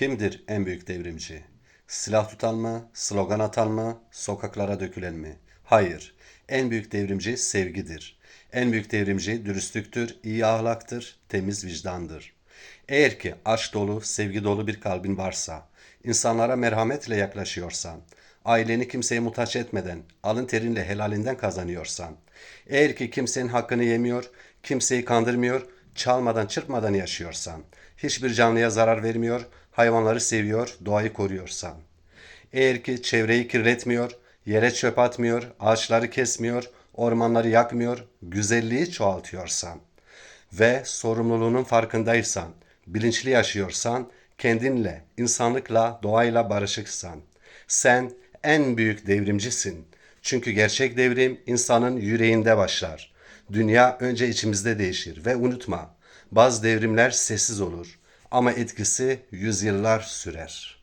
Kimdir en büyük devrimci? Silah tutan mı, slogan atan mı, sokaklara dökülen mi? Hayır. En büyük devrimci sevgidir. En büyük devrimci dürüstlüktür, iyi ahlaktır, temiz vicdandır. Eğer ki aşk dolu, sevgi dolu bir kalbin varsa, insanlara merhametle yaklaşıyorsan, aileni kimseye muhtaç etmeden, alın terinle helalinden kazanıyorsan, eğer ki kimsenin hakkını yemiyor, kimseyi kandırmıyor, çalmadan çırpmadan yaşıyorsan, hiçbir canlıya zarar vermiyor, hayvanları seviyor, doğayı koruyorsan, eğer ki çevreyi kirletmiyor, yere çöp atmıyor, ağaçları kesmiyor, ormanları yakmıyor, güzelliği çoğaltıyorsan ve sorumluluğunun farkındaysan, bilinçli yaşıyorsan, kendinle, insanlıkla, doğayla barışıksan, sen en büyük devrimcisin. Çünkü gerçek devrim insanın yüreğinde başlar. Dünya önce içimizde değişir ve unutma, bazı devrimler sessiz olur ama etkisi yüzyıllar sürer.